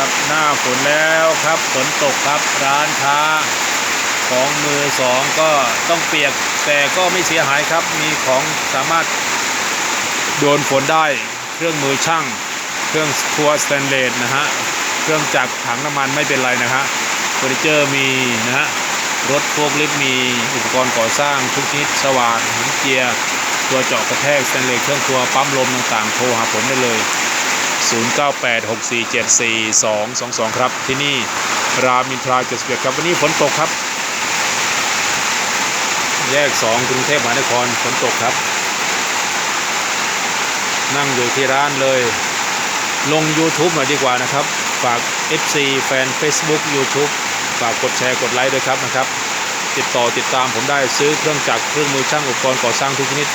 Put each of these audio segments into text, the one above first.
ครับ หน้าฝนแล้วครับฝนตกครับร้านค้า ของมือสองก็ต้องเปียกแต่ก็ไม่เสียหายครับมีของสามารถโดนฝนได้เครื่องมือช่าง เครื่องครัวสแตนเลสนะฮะเครื่องจักรถังน้ำมันไม่เป็นไรนะฮะเฟอร์นิเจอร์มีนะฮะรถโฟล์คลิฟต์มีอุปกรณ์ก่อสร้างทุกชนิดสว่านหันเกียร์ตัวเจาะกระแทกสแตนเลสเครื่องครัวปั๊มลมต่างๆโทรหาผมได้เลย 0986474222 ครับ ที่นี่รามอินทรา71ครับ วันนี้ฝนตกครับ แยก 2 กรุงเทพมหานครฝนตกครับ นั่งอยู่ที่ร้านเลย ลง YouTube หน่อยดีกว่านะครับ ฝาก FC แฟน Facebook YouTube ฝากกดแชร์กดไลค์ด้วยครับนะครับ ติดต่อติดตามผมได้ซื้อเครื่องจักรเครื่องมือช่างอุปกรณ์ก่อสร้างทุกชนิด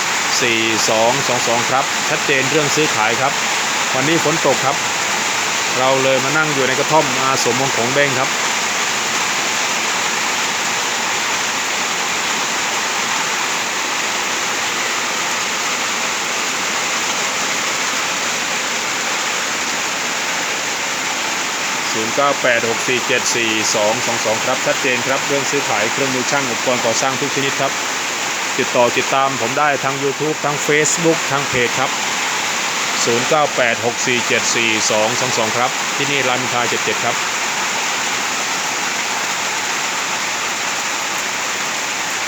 098647 4222 ครับ ชัดเจนเรื่องซื้อขายครับ วันนี้ฝนตกครับ เราเลยมานั่งอยู่ในกระท่อมอาสมของของเบ้งครับ 0986474222 ครับ ชัดเจนครับ เรื่องซื้อขายเครื่องมือช่างอุปกรณ์ก่อสร้างทุกชนิดครับ ติดต่อติดตามผมได้ทั้ง YouTube ทั้ง Facebook ทั้งเพจครับ 0986474222 ครับ ที่นี่ร้านมิทา77 ครับ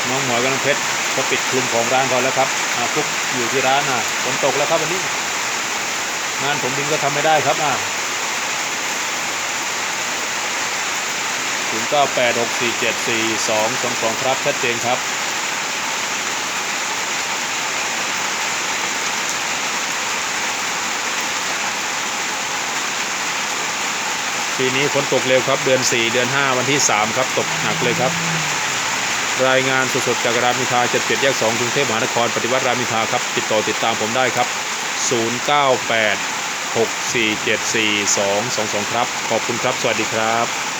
น้องหมวยกับน้องเพชรเขาปิดคลุมของร้านเขาแล้วครับอ่าพวกอยู่ที่ร้านอะฝนตกแล้วครับวันนี้ งานผมดินก็ทำไม่ได้ครับอะ0986474222 ครับชัดเจนครับ ปีนี้ฝนตกเร็วครับ เดือน 4 เดือน 5 วันที่ 3 ครับ ตกหนักเลยครับ รายงานสดๆจากรามอินทรา77แยกสองกรุงเทพมหานครปฏิวัติรามอินทราครับ ติดต่อติดตามผมได้ครับ 098 6474 222 ครับ ขอบคุณครับ สวัสดีครับ